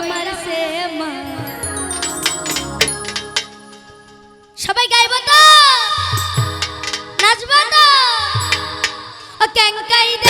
আমার সে মা। সবাই গাইব তো? নাচব তো? ও ক্যাঙ্কাই দে।